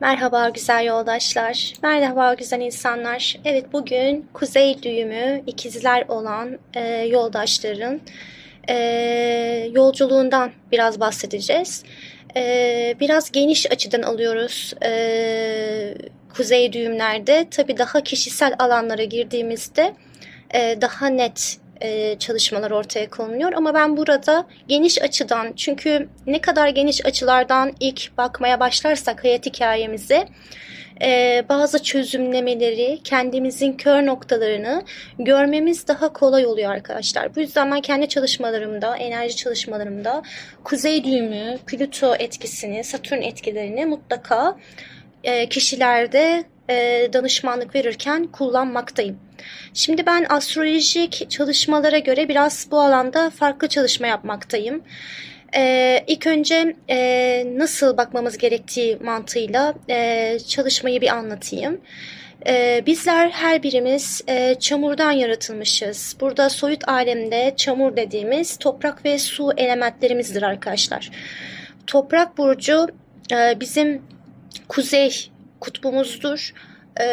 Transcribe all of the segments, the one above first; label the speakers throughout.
Speaker 1: Merhaba güzel yoldaşlar, merhaba güzel insanlar. Evet bugün kuzey düğümü ikizler olan e, yoldaşların e, yolculuğundan biraz bahsedeceğiz. E, biraz geniş açıdan alıyoruz e, kuzey düğümlerde. Tabii daha kişisel alanlara girdiğimizde e, daha net e, çalışmalar ortaya konuluyor. Ama ben burada geniş açıdan çünkü ne kadar geniş açılardan ilk bakmaya başlarsak hayat hikayemize e, bazı çözümlemeleri, kendimizin kör noktalarını görmemiz daha kolay oluyor arkadaşlar. Bu yüzden ben kendi çalışmalarımda, enerji çalışmalarımda kuzey düğümü, Plüto etkisini, Satürn etkilerini mutlaka e, kişilerde e, danışmanlık verirken kullanmaktayım. Şimdi ben astrolojik çalışmalara göre biraz bu alanda farklı çalışma yapmaktayım. Ee, ilk önce e, nasıl bakmamız gerektiği mantığıyla e, çalışmayı bir anlatayım. Ee, bizler her birimiz e, çamurdan yaratılmışız. Burada soyut alemde çamur dediğimiz toprak ve su elementlerimizdir arkadaşlar. Toprak burcu e, bizim kuzey kutbumuzdur. E,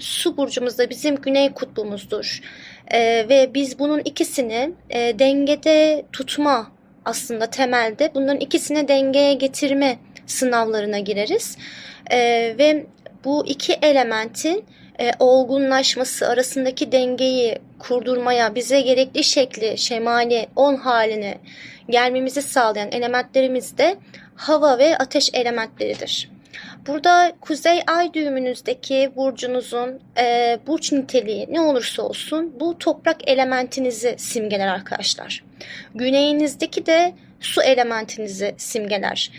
Speaker 1: su burcumuz da bizim güney kutbumuzdur. E, ve biz bunun ikisini e, dengede tutma aslında temelde bunların ikisini dengeye getirme sınavlarına gireriz. E, ve bu iki elementin e, olgunlaşması arasındaki dengeyi kurdurmaya bize gerekli şekli, şemali, on haline gelmemizi sağlayan elementlerimiz de hava ve ateş elementleridir. Burada kuzey ay düğümünüzdeki burcunuzun e, burç niteliği ne olursa olsun bu toprak elementinizi simgeler arkadaşlar. Güneyinizdeki de su elementinizi simgeler.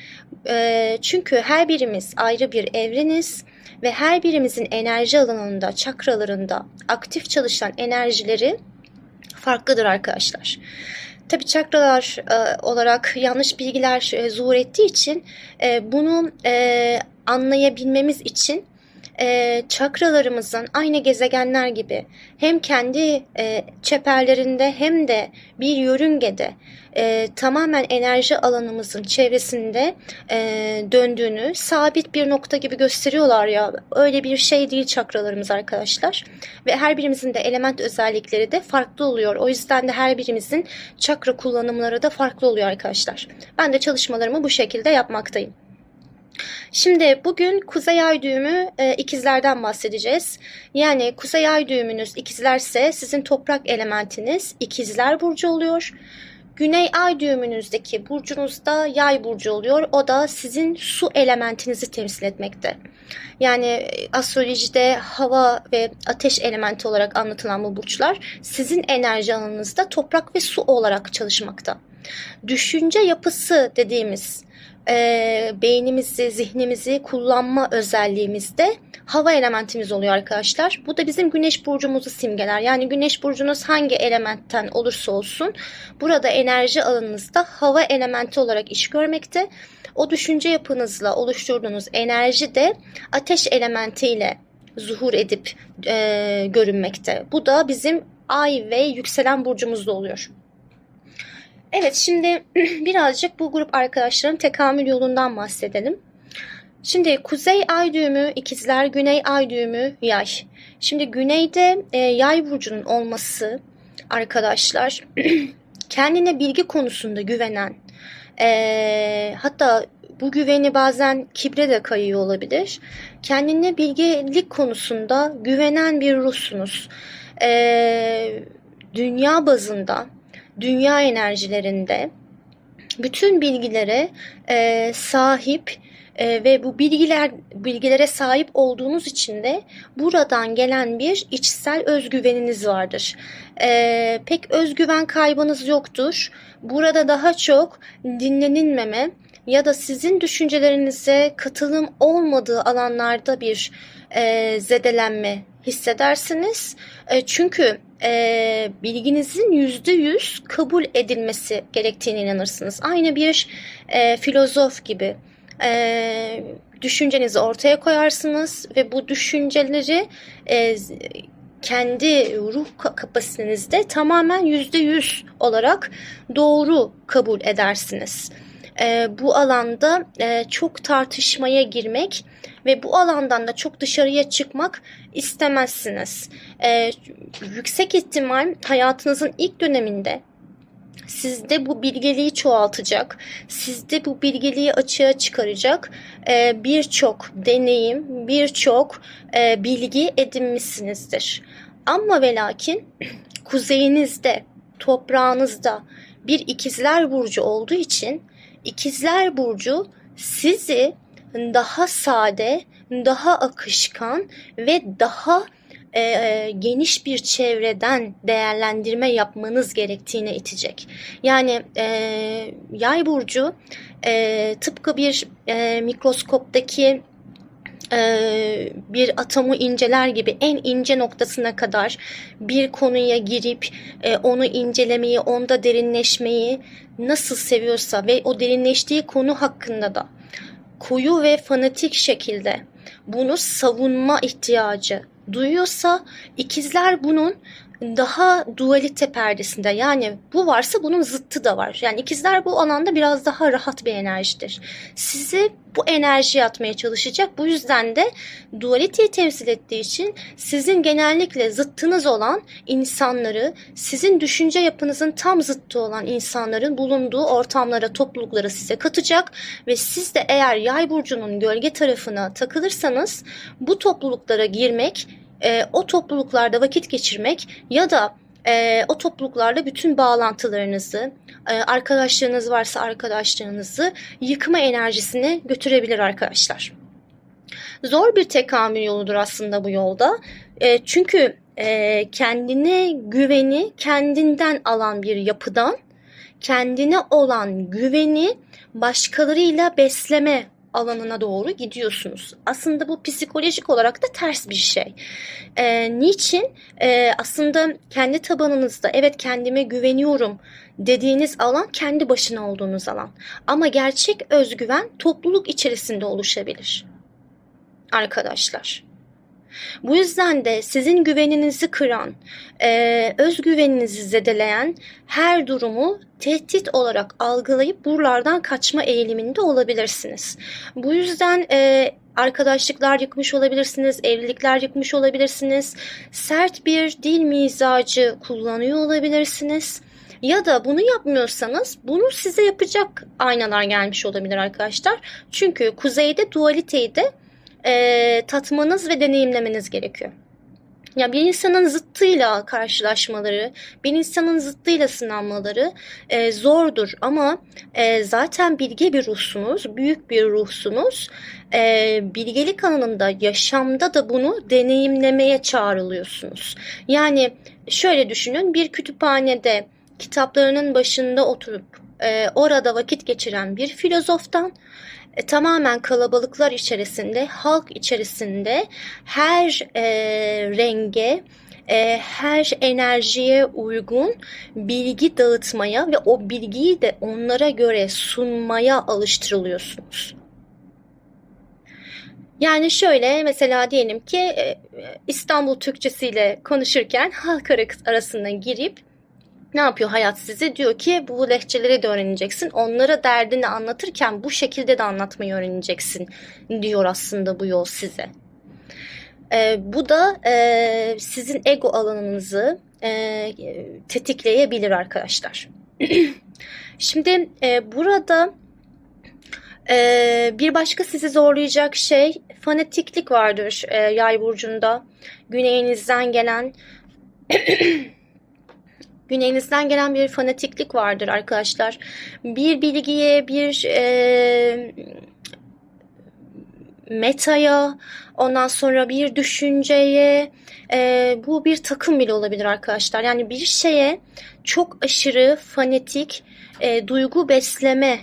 Speaker 1: E, çünkü her birimiz ayrı bir evreniz ve her birimizin enerji alanında, çakralarında aktif çalışan enerjileri farklıdır arkadaşlar. Tabi çakralar e, olarak yanlış bilgiler e, zuhur ettiği için e, bunu e, anlayabilmemiz için e, çakralarımızın aynı gezegenler gibi hem kendi e, çeperlerinde hem de bir yörüngede e, tamamen enerji alanımızın çevresinde e, döndüğünü sabit bir nokta gibi gösteriyorlar ya. Öyle bir şey değil çakralarımız arkadaşlar. Ve her birimizin de element özellikleri de farklı oluyor. O yüzden de her birimizin çakra kullanımları da farklı oluyor arkadaşlar. Ben de çalışmalarımı bu şekilde yapmaktayım. Şimdi bugün kuzey ay düğümü e, ikizlerden bahsedeceğiz. Yani kuzey ay düğümünüz ikizlerse sizin toprak elementiniz ikizler burcu oluyor. Güney ay düğümünüzdeki burcunuzda yay burcu oluyor. O da sizin su elementinizi temsil etmekte. Yani e, astrolojide hava ve ateş elementi olarak anlatılan bu burçlar sizin enerji alanınızda toprak ve su olarak çalışmakta. Düşünce yapısı dediğimiz e, beynimizi, zihnimizi kullanma özelliğimizde hava elementimiz oluyor arkadaşlar. Bu da bizim güneş burcumuzu simgeler. Yani güneş burcunuz hangi elementten olursa olsun burada enerji alanınızda hava elementi olarak iş görmekte. O düşünce yapınızla oluşturduğunuz enerji de ateş elementiyle zuhur edip e, görünmekte. Bu da bizim ay ve yükselen burcumuzda oluyor. Evet şimdi birazcık bu grup arkadaşların tekamül yolundan bahsedelim. Şimdi kuzey ay düğümü ikizler, güney ay düğümü yay. Şimdi güneyde e, yay burcunun olması arkadaşlar kendine bilgi konusunda güvenen e, hatta bu güveni bazen kibre de kayıyor olabilir. Kendine bilgelik konusunda güvenen bir ruhsunuz. E, dünya bazında dünya enerjilerinde bütün bilgilere e, sahip e, ve bu bilgiler bilgilere sahip olduğunuz için de buradan gelen bir içsel özgüveniniz vardır. E, pek özgüven kaybınız yoktur. Burada daha çok dinlenilmeme ya da sizin düşüncelerinize katılım olmadığı alanlarda bir e, zedelenme hissedersiniz. E, çünkü e, bilginizin yüzde yüz kabul edilmesi gerektiğine inanırsınız. Aynı bir e, filozof gibi düşüncenizi ortaya koyarsınız ve bu düşünceleri kendi ruh kapasitenizde tamamen yüzde yüz olarak doğru kabul edersiniz. E, bu alanda e, çok tartışmaya girmek ve bu alandan da çok dışarıya çıkmak istemezsiniz. E, yüksek ihtimal hayatınızın ilk döneminde sizde bu bilgeliği çoğaltacak, sizde bu bilgeliği açığa çıkaracak e, birçok deneyim, birçok e, bilgi edinmişsinizdir. Ama ve lakin kuzeyinizde, toprağınızda bir ikizler burcu olduğu için ikizler burcu sizi daha sade, daha akışkan ve daha e, geniş bir çevreden değerlendirme yapmanız gerektiğine itecek. Yani e, yay burcu e, tıpkı bir e, mikroskoptaki e, bir atomu inceler gibi en ince noktasına kadar bir konuya girip e, onu incelemeyi, onda derinleşmeyi nasıl seviyorsa ve o derinleştiği konu hakkında da koyu ve fanatik şekilde bunu savunma ihtiyacı duyuyorsa ikizler bunun daha dualite perdesinde yani bu varsa bunun zıttı da var. Yani ikizler bu alanda biraz daha rahat bir enerjidir. Sizi bu enerji atmaya çalışacak. Bu yüzden de dualiteyi temsil ettiği için sizin genellikle zıttınız olan insanları, sizin düşünce yapınızın tam zıttı olan insanların bulunduğu ortamlara, topluluklara size katacak ve siz de eğer yay burcunun gölge tarafına takılırsanız bu topluluklara girmek e, o topluluklarda vakit geçirmek ya da e, o topluluklarla bütün bağlantılarınızı, e, arkadaşlarınız varsa arkadaşlarınızı yıkma enerjisine götürebilir arkadaşlar. Zor bir tekamül yoludur aslında bu yolda. E, çünkü e, kendine güveni kendinden alan bir yapıdan kendine olan güveni başkalarıyla besleme alanına doğru gidiyorsunuz. Aslında bu psikolojik olarak da ters bir şey. E, niçin? E, aslında kendi tabanınızda evet kendime güveniyorum dediğiniz alan kendi başına olduğunuz alan. Ama gerçek özgüven topluluk içerisinde oluşabilir. Arkadaşlar. Bu yüzden de sizin güveninizi kıran, e, özgüveninizi zedeleyen her durumu tehdit olarak algılayıp buralardan kaçma eğiliminde olabilirsiniz. Bu yüzden e, arkadaşlıklar yıkmış olabilirsiniz, evlilikler yıkmış olabilirsiniz, sert bir dil mizacı kullanıyor olabilirsiniz. Ya da bunu yapmıyorsanız bunu size yapacak aynalar gelmiş olabilir arkadaşlar. Çünkü kuzeyde dualiteyi de e, tatmanız ve deneyimlemeniz gerekiyor. Ya bir insanın zıttıyla karşılaşmaları, bir insanın zıttıyla sınanmaları e, zordur ama e, zaten bilge bir ruhsunuz, büyük bir ruhsunuz. E, bilgelik alanında, yaşamda da bunu deneyimlemeye çağrılıyorsunuz. Yani şöyle düşünün, bir kütüphanede kitaplarının başında oturup e, orada vakit geçiren bir filozoftan e, tamamen kalabalıklar içerisinde, halk içerisinde her e, renge, e, her enerjiye uygun bilgi dağıtmaya ve o bilgiyi de onlara göre sunmaya alıştırılıyorsunuz. Yani şöyle mesela diyelim ki e, İstanbul Türkçesiyle konuşurken halk arasına girip ne yapıyor hayat size? Diyor ki bu lehçeleri de öğreneceksin. Onlara derdini anlatırken bu şekilde de anlatmayı öğreneceksin diyor aslında bu yol size. E, bu da e, sizin ego alanınızı e, tetikleyebilir arkadaşlar. Şimdi e, burada e, bir başka sizi zorlayacak şey fanatiklik vardır e, yay burcunda. Güneyinizden gelen güneyinizden gelen bir fanatiklik vardır arkadaşlar. Bir bilgiye, bir e, metaya, ondan sonra bir düşünceye, e, bu bir takım bile olabilir arkadaşlar. Yani bir şeye çok aşırı fanatik e, duygu besleme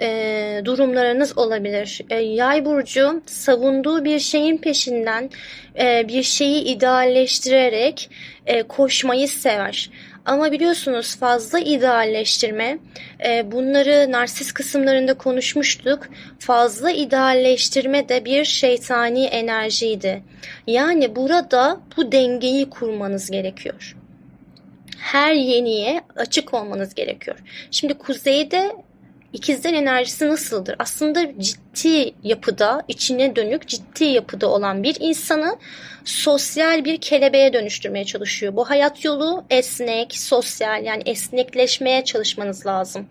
Speaker 1: e, durumlarınız olabilir. E, yay burcu savunduğu bir şeyin peşinden e, bir şeyi idealleştirerek e, koşmayı sever. Ama biliyorsunuz fazla idealleştirme, e, bunları narsist kısımlarında konuşmuştuk. Fazla idealleştirme de bir şeytani enerjiydi. Yani burada bu dengeyi kurmanız gerekiyor. Her yeniye açık olmanız gerekiyor. Şimdi kuzeyde ikizler enerjisi nasıldır? Aslında ciddi yapıda, içine dönük ciddi yapıda olan bir insanı sosyal bir kelebeğe dönüştürmeye çalışıyor. Bu hayat yolu esnek, sosyal yani esnekleşmeye çalışmanız lazım.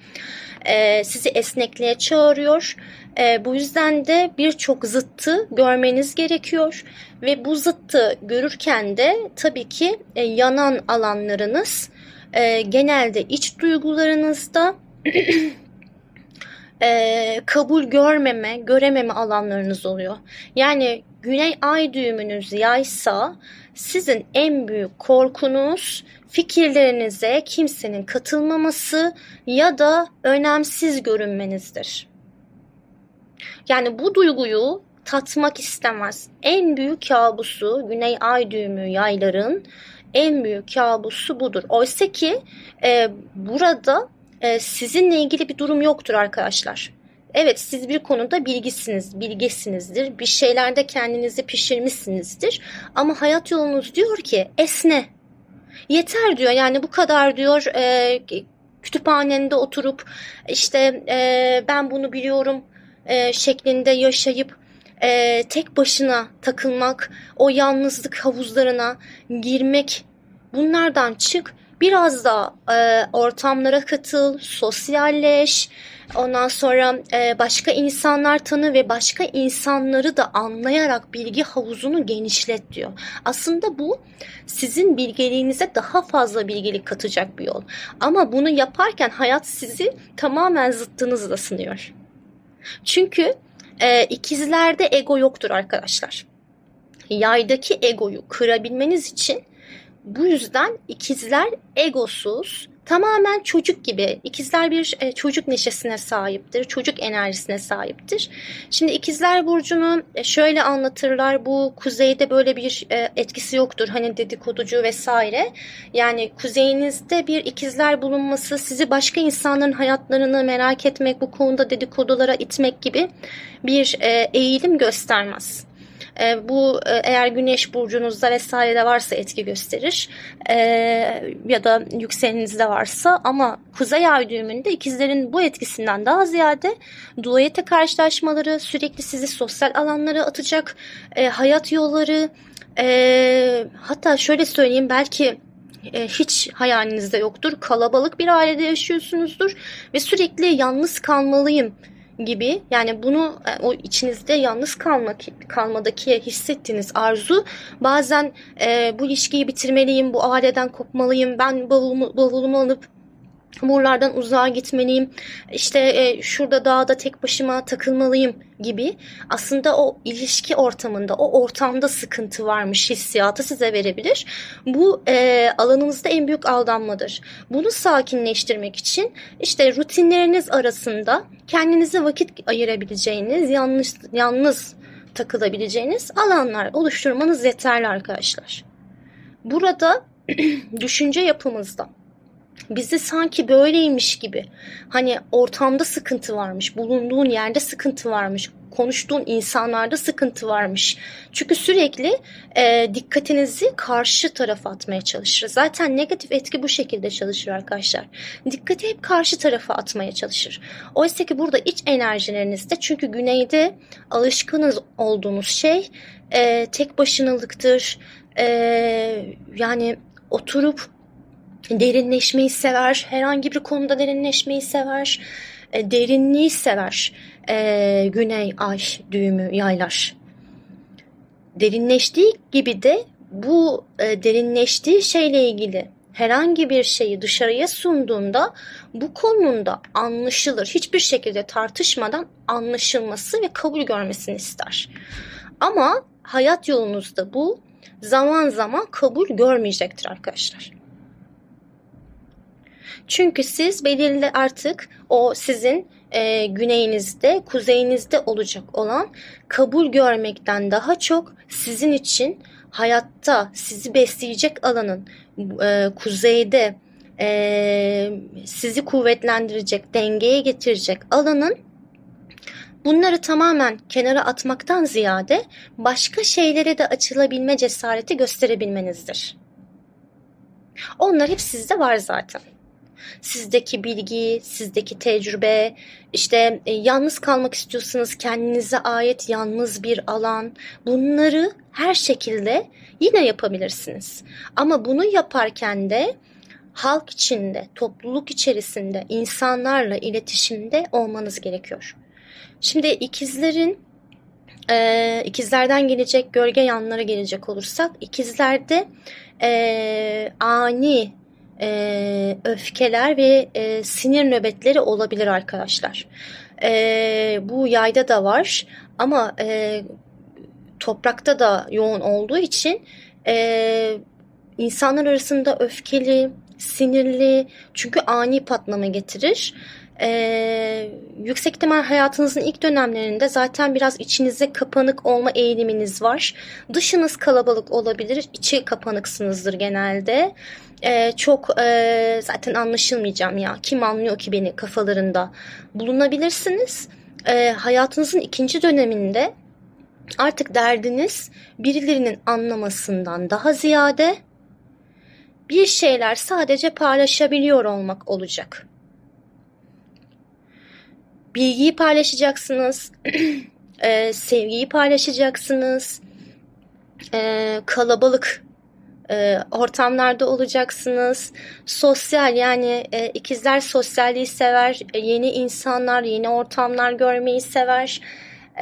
Speaker 1: Ee, sizi esnekliğe çağırıyor. Ee, bu yüzden de birçok zıttı görmeniz gerekiyor ve bu zıttı görürken de tabii ki e, yanan alanlarınız e, genelde iç duygularınızda e, kabul görmeme, görememe alanlarınız oluyor. Yani güney ay düğümünüz yaysa sizin en büyük korkunuz fikirlerinize kimsenin katılmaması ya da önemsiz görünmenizdir. Yani bu duyguyu tatmak istemez. En büyük kabusu güney ay düğümü yayların en büyük kabusu budur. Oysa ki e, burada e, sizinle ilgili bir durum yoktur arkadaşlar. Evet siz bir konuda bilgisiniz, bilgesinizdir. Bir şeylerde kendinizi pişirmişsinizdir. Ama hayat yolunuz diyor ki esne. Yeter diyor yani bu kadar diyor e, kütüphanende oturup işte e, ben bunu biliyorum e, şeklinde yaşayıp e, tek başına takılmak, o yalnızlık havuzlarına girmek bunlardan çık. Biraz da e, ortamlara katıl, sosyalleş, ondan sonra e, başka insanlar tanı ve başka insanları da anlayarak bilgi havuzunu genişlet diyor. Aslında bu sizin bilgeliğinize daha fazla bilgelik katacak bir yol. Ama bunu yaparken hayat sizi tamamen zıttınızla sınıyor. Çünkü e, ikizlerde ego yoktur arkadaşlar. Yaydaki egoyu kırabilmeniz için bu yüzden ikizler egosuz, tamamen çocuk gibi. İkizler bir e, çocuk neşesine sahiptir, çocuk enerjisine sahiptir. Şimdi ikizler burcunu e, şöyle anlatırlar. Bu kuzeyde böyle bir e, etkisi yoktur. Hani dedikoducu vesaire. Yani kuzeyinizde bir ikizler bulunması sizi başka insanların hayatlarını merak etmek, bu konuda dedikodulara itmek gibi bir eğilim göstermez. E, bu e, eğer güneş burcunuzda vesaire varsa etki gösterir. E, ya da yükselenizde varsa ama kuzey ay düğümünde ikizlerin bu etkisinden daha ziyade dualite karşılaşmaları sürekli sizi sosyal alanlara atacak e, hayat yolları e, hatta şöyle söyleyeyim belki e, hiç hayalinizde yoktur. Kalabalık bir ailede yaşıyorsunuzdur ve sürekli yalnız kalmalıyım gibi. Yani bunu e, o içinizde yalnız kalmak kalmadaki hissettiğiniz arzu bazen e, bu ilişkiyi bitirmeliyim, bu aileden kopmalıyım, ben bavulumu, bavulumu alıp buralardan uzağa gitmeliyim, işte e, şurada dağda tek başıma takılmalıyım gibi aslında o ilişki ortamında, o ortamda sıkıntı varmış hissiyatı size verebilir. Bu e, alanınızda en büyük aldanmadır. Bunu sakinleştirmek için işte rutinleriniz arasında kendinize vakit ayırabileceğiniz, yalnız, yalnız takılabileceğiniz alanlar oluşturmanız yeterli arkadaşlar. Burada düşünce yapımızda bizi sanki böyleymiş gibi hani ortamda sıkıntı varmış, bulunduğun yerde sıkıntı varmış, konuştuğun insanlarda sıkıntı varmış. Çünkü sürekli e, dikkatinizi karşı tarafa atmaya çalışır. Zaten negatif etki bu şekilde çalışır arkadaşlar. Dikkati hep karşı tarafa atmaya çalışır. Oysa ki burada iç enerjilerinizde çünkü güneyde alışkınız olduğunuz şey e, tek başınalıktır. E, yani oturup derinleşmeyi sever. Herhangi bir konuda derinleşmeyi sever. E, derinliği sever. E, güney ay düğümü yaylar. Derinleştiği gibi de bu e, derinleştiği şeyle ilgili herhangi bir şeyi dışarıya sunduğunda bu konunda anlaşılır. Hiçbir şekilde tartışmadan anlaşılması ve kabul görmesini ister. Ama hayat yolunuzda bu zaman zaman kabul görmeyecektir arkadaşlar. Çünkü siz belirli artık o sizin e, güneyinizde, kuzeyinizde olacak olan kabul görmekten daha çok sizin için hayatta sizi besleyecek alanın e, kuzeyde e, sizi kuvvetlendirecek, dengeye getirecek alanın bunları tamamen kenara atmaktan ziyade başka şeylere de açılabilme cesareti gösterebilmenizdir. Onlar hep sizde var zaten. Sizdeki bilgi, sizdeki tecrübe, işte e, yalnız kalmak istiyorsanız kendinize ait yalnız bir alan. Bunları her şekilde yine yapabilirsiniz. Ama bunu yaparken de halk içinde, topluluk içerisinde, insanlarla iletişimde olmanız gerekiyor. Şimdi ikizlerin e, ikizlerden gelecek gölge yanlara gelecek olursak ikizlerde e, ani e, öfkeler ve e, sinir nöbetleri olabilir arkadaşlar. E, bu yayda da var ama e, toprakta da yoğun olduğu için e, insanlar arasında öfkeli, sinirli çünkü ani patlama getirir. Ee, yüksek ihtimal hayatınızın ilk dönemlerinde zaten biraz içinize kapanık olma eğiliminiz var. Dışınız kalabalık olabilir, içi kapanıksınızdır genelde. Ee, çok e, zaten anlaşılmayacağım ya kim anlıyor ki beni kafalarında bulunabilirsiniz. Ee, hayatınızın ikinci döneminde artık derdiniz birilerinin anlamasından daha ziyade bir şeyler sadece paylaşabiliyor olmak olacak. Bilgiyi paylaşacaksınız, e, sevgiyi paylaşacaksınız, e, kalabalık e, ortamlarda olacaksınız. Sosyal yani e, ikizler sosyalliği sever, e, yeni insanlar, yeni ortamlar görmeyi sever.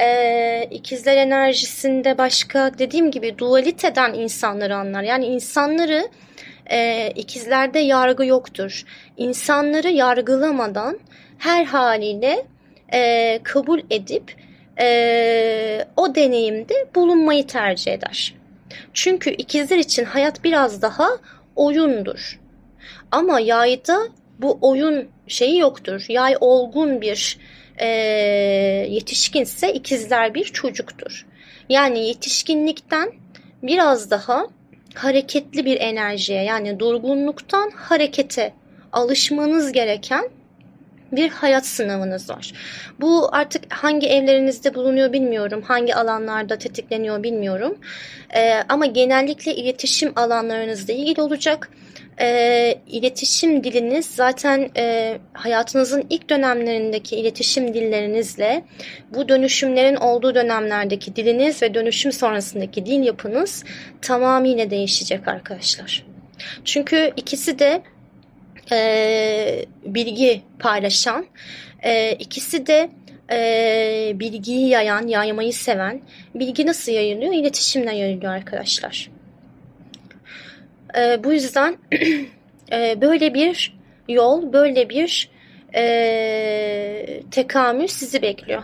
Speaker 1: E, ikizler enerjisinde başka dediğim gibi dualiteden insanları anlar. Yani insanları e, ikizlerde yargı yoktur. İnsanları yargılamadan her haliyle e, kabul edip e, o deneyimde bulunmayı tercih eder. Çünkü ikizler için hayat biraz daha oyundur. Ama yayda bu oyun şeyi yoktur. Yay olgun bir e, yetişkinse ikizler bir çocuktur. Yani yetişkinlikten biraz daha hareketli bir enerjiye yani durgunluktan harekete alışmanız gereken bir hayat sınavınız var. Bu artık hangi evlerinizde bulunuyor bilmiyorum, hangi alanlarda tetikleniyor bilmiyorum. Ee, ama genellikle iletişim alanlarınızla ilgili olacak. Ee, iletişim diliniz zaten e, hayatınızın ilk dönemlerindeki iletişim dillerinizle bu dönüşümlerin olduğu dönemlerdeki diliniz ve dönüşüm sonrasındaki dil yapınız tamamıyla değişecek arkadaşlar. Çünkü ikisi de e, bilgi paylaşan, e, ikisi de e, bilgiyi yayan, yaymayı seven. Bilgi nasıl yayılıyor? İletişimle yayılıyor arkadaşlar. E, bu yüzden e, böyle bir yol, böyle bir e, tekamül sizi bekliyor.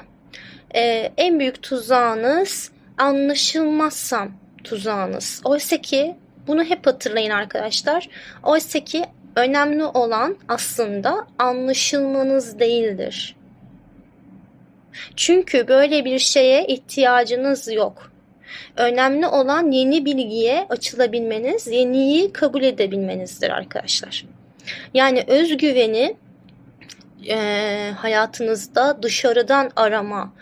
Speaker 1: E, en büyük tuzağınız anlaşılmazsam tuzağınız. Oysa ki bunu hep hatırlayın arkadaşlar. Oysa ki önemli olan aslında anlaşılmanız değildir. Çünkü böyle bir şeye ihtiyacınız yok. Önemli olan yeni bilgiye açılabilmeniz, yeniyi kabul edebilmenizdir arkadaşlar. Yani özgüveni e, hayatınızda dışarıdan arama,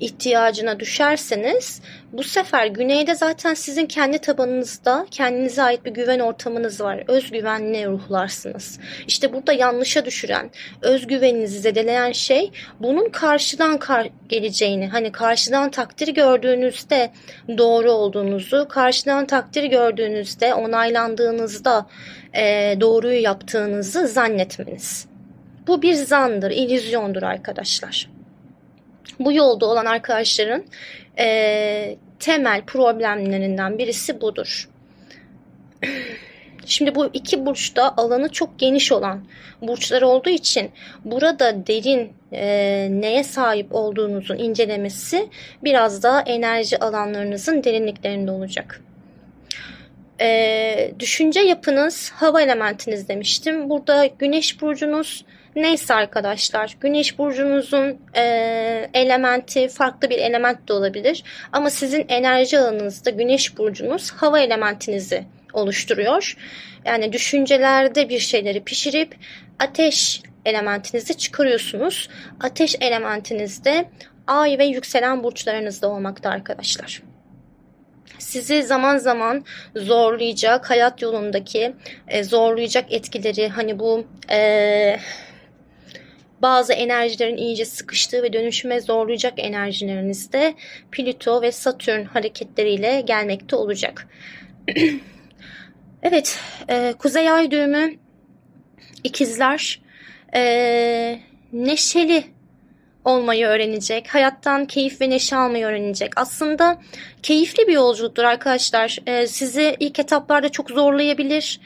Speaker 1: ihtiyacına düşerseniz bu sefer güneyde zaten sizin kendi tabanınızda kendinize ait bir güven ortamınız var. Özgüvenli ruhlarsınız. İşte burada yanlışa düşüren, özgüveninizi zedeleyen şey bunun karşıdan kar geleceğini, hani karşıdan takdir gördüğünüzde doğru olduğunuzu, karşıdan takdir gördüğünüzde onaylandığınızda e, doğruyu yaptığınızı zannetmeniz. Bu bir zandır, illüzyondur arkadaşlar bu yolda olan arkadaşların e, temel problemlerinden birisi budur. Şimdi bu iki burçta alanı çok geniş olan burçlar olduğu için burada derin e, neye sahip olduğunuzun incelemesi biraz daha enerji alanlarınızın derinliklerinde olacak. E, düşünce yapınız hava elementiniz demiştim. Burada güneş burcunuz Neyse arkadaşlar güneş burcunuzun e, elementi farklı bir element de olabilir. Ama sizin enerji alanınızda güneş burcunuz hava elementinizi oluşturuyor. Yani düşüncelerde bir şeyleri pişirip ateş elementinizi çıkarıyorsunuz. Ateş elementinizde ay ve yükselen burçlarınızda olmakta arkadaşlar. sizi zaman zaman zorlayacak, hayat yolundaki e, zorlayacak etkileri hani bu e, bazı enerjilerin iyice sıkıştığı ve dönüşüme zorlayacak enerjilerinizde Plüto ve Satürn hareketleriyle gelmekte olacak. evet, e, Kuzey Ay düğümü ikizler e, neşeli olmayı öğrenecek. Hayattan keyif ve neşe almayı öğrenecek. Aslında keyifli bir yolculuktur arkadaşlar. Ee, sizi ilk etaplarda çok zorlayabilir.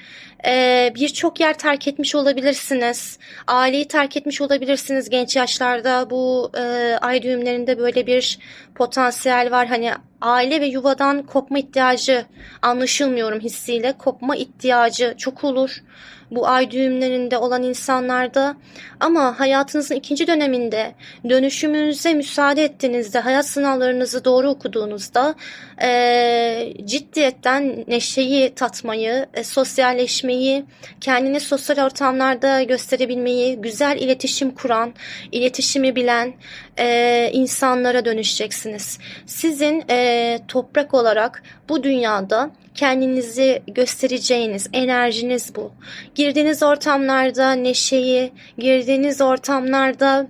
Speaker 1: Ee, Birçok yer terk etmiş olabilirsiniz. Aileyi terk etmiş olabilirsiniz genç yaşlarda. Bu e, ay düğümlerinde böyle bir potansiyel var. Hani aile ve yuvadan kopma ihtiyacı anlaşılmıyorum hissiyle. Kopma ihtiyacı çok olur bu ay düğümlerinde olan insanlarda ama hayatınızın ikinci döneminde dönüşümünüze müsaade ettiğinizde hayat sınavlarınızı doğru okuduğunuzda e, ciddiyetten neşeyi tatmayı, e, sosyalleşmeyi, kendini sosyal ortamlarda gösterebilmeyi, güzel iletişim kuran, iletişimi bilen e, insanlara dönüşeceksiniz. Sizin e, toprak olarak bu dünyada kendinizi göstereceğiniz enerjiniz bu. Girdiğiniz ortamlarda neşeyi, girdiğiniz ortamlarda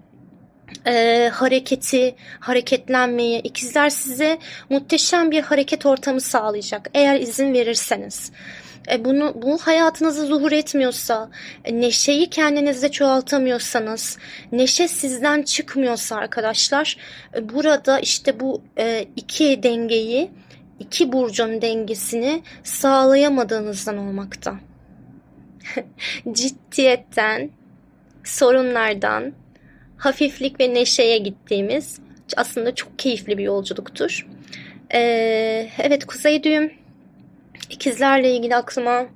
Speaker 1: e, hareketi, hareketlenmeyi, ikizler size muhteşem bir hareket ortamı sağlayacak eğer izin verirseniz. E, bunu bu hayatınızı zuhur etmiyorsa, e, neşeyi kendinizde çoğaltamıyorsanız, neşe sizden çıkmıyorsa arkadaşlar, e, burada işte bu e, iki dengeyi iki burcun dengesini sağlayamadığınızdan olmakta. Ciddiyetten, sorunlardan, hafiflik ve neşeye gittiğimiz aslında çok keyifli bir yolculuktur. Ee, evet kuzey düğüm ikizlerle ilgili aklıma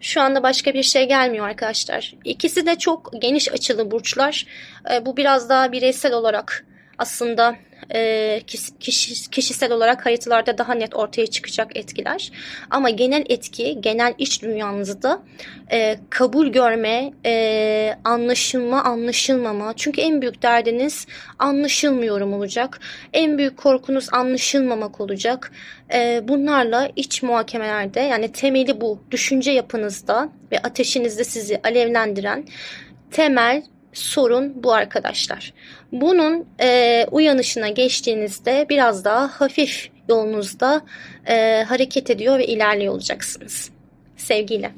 Speaker 1: şu anda başka bir şey gelmiyor arkadaşlar. İkisi de çok geniş açılı burçlar. Ee, bu biraz daha bireysel olarak aslında e, kişi, kişisel olarak haritalarda daha net ortaya çıkacak etkiler. Ama genel etki, genel iç dünyanızda e, kabul görme, e, anlaşılma, anlaşılmama. Çünkü en büyük derdiniz anlaşılmıyorum olacak. En büyük korkunuz anlaşılmamak olacak. E, bunlarla iç muhakemelerde yani temeli bu. Düşünce yapınızda ve ateşinizde sizi alevlendiren temel sorun bu arkadaşlar. Bunun e, uyanışına geçtiğinizde biraz daha hafif yolunuzda e, hareket ediyor ve ilerliyor olacaksınız. Sevgiyle.